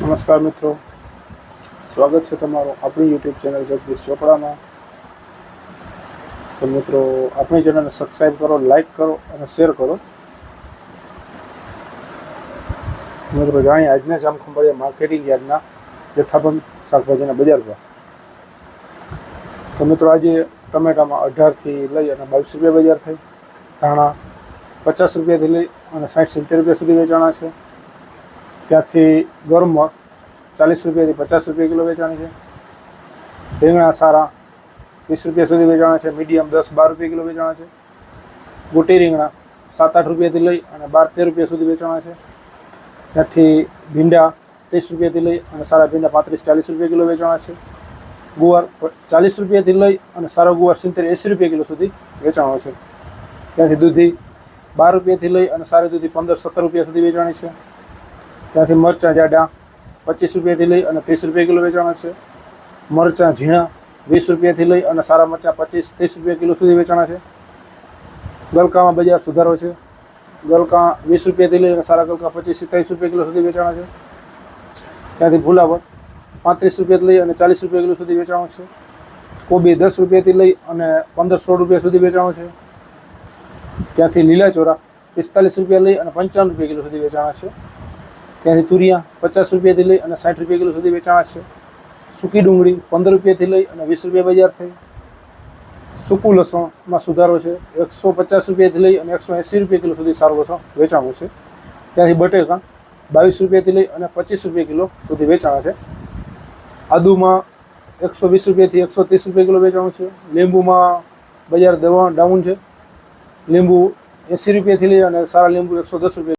નમસ્કાર મિત્રો. સ્વાગત છે તમારું આપણી યુટ્યુબ ચેનલ જગદીશ ચોપડામાં. તો મિત્રો, આપણી ચેનલને સબસ્ક્રાઈબ કરો લાઈક કરો અને શેર કરો. મિત્રો, જાણીએ આજના જામખંભાળિયા માર્કેટિંગ યાર્ડના જથ્થાબંધ શાકભાજીના બજાર પર તો મિત્રો, આજે ટમેટામાં અઢારથી લઈ અને બાવીસ રૂપિયા બજાર થઈ ધાણા પચાસ રૂપિયાથી લઈ અને સાઠ સિત્તેર રૂપિયા સુધી વેચાણા છે. ત્યાંથી ગરમર ચાલીસ રૂપિયાથી પચાસ રૂપિયા કિલો વેચાણી છે. રીંગણા સારા. વીસ રૂપિયા સુધી વેચાણા છે. મીડિયમ દસ, બાર રૂપિયા કિલો વેચાણા છે. ગોટી રીંગણા સાત, આઠ રૂપિયાથી લઈ અને બાર, તેર રૂપિયા સુધી વેચાણા છે. ત્યાંથી ભીંડા ત્રીસ રૂપિયાથી લઈ અને સારા ભીંડા પાંત્રીસ, ચાલીસ રૂપિયા કિલો વેચાણા છે. ગુવાર ચાલીસ રૂપિયાથી લઈ અને સારો ગુવાર સિત્તેર, એંસી રૂપિયા કિલો સુધી વેચાણો છે. ત્યાંથી દૂધી બાર રૂપિયાથી લઈ અને સારી દૂધી પંદર, સત્તર રૂપિયા સુધી વેચાણી છે. ત્યાંથી મરચાં જાડા પચીસ રૂપિયાથી લઈ અને ત્રીસ રૂપિયા કિલો વેચાણા છે. મરચાં ઝીણા વીસ રૂપિયાથી લઈ અને સારા મરચાં પચીસ ત્રીસ રૂપિયા કિલો સુધી વેચાણા છે. ગલકામાં બજાર સુધારો છે. ગલકા વીસ રૂપિયાથી લઈ અને સારા ગલકા પચીસ ત્રીસ રૂપિયા કિલો સુધી વેચાણા છે. ત્યાંથી ફુલાવર પાંત્રીસ રૂપિયાથી લઈ અને ચાલીસ રૂપિયા કિલો સુધી વેચાણ છે. કોબી દસ રૂપિયાથી લઈ અને પંદર સોળ રૂપિયા સુધી વેચાણ છે. ત્યાંથી લીલાચોરા પિસ્તાલીસ રૂપિયા લઈ અને પંચાવન રૂપિયા કિલો સુધી વેચાણા છે. ત્યાંથી તુરિયા પચાસ રૂપિયાથી લઈ અને સાઠ રૂપિયા કિલો સુધી વેચાણ છે. સૂકી ડુંગળી પંદર રૂપિયાથી લઈ અને વીસ રૂપિયા બજાર થઈ સૂકું લસણમાં સુધારો છે. એકસો પચાસ રૂપિયાથી લઈ અને એકસો એંસી રૂપિયા કિલો સુધી સારું લસણ વેચાણું છે. ત્યાંથી બટેકા બાવીસ રૂપિયાથી લઈ અને પચીસ રૂપિયા કિલો સુધી વેચાણ છે. આદુમાં એકસો વીસ રૂપિયાથી એકસો ત્રીસ રૂપિયા કિલો વેચાણું છે. લીંબુમાં બજાર દવા ડાઉન છે. લીંબુ એંસી રૂપિયાથી લઈ અને સારા લીંબુ એકસો દસ રૂપિયા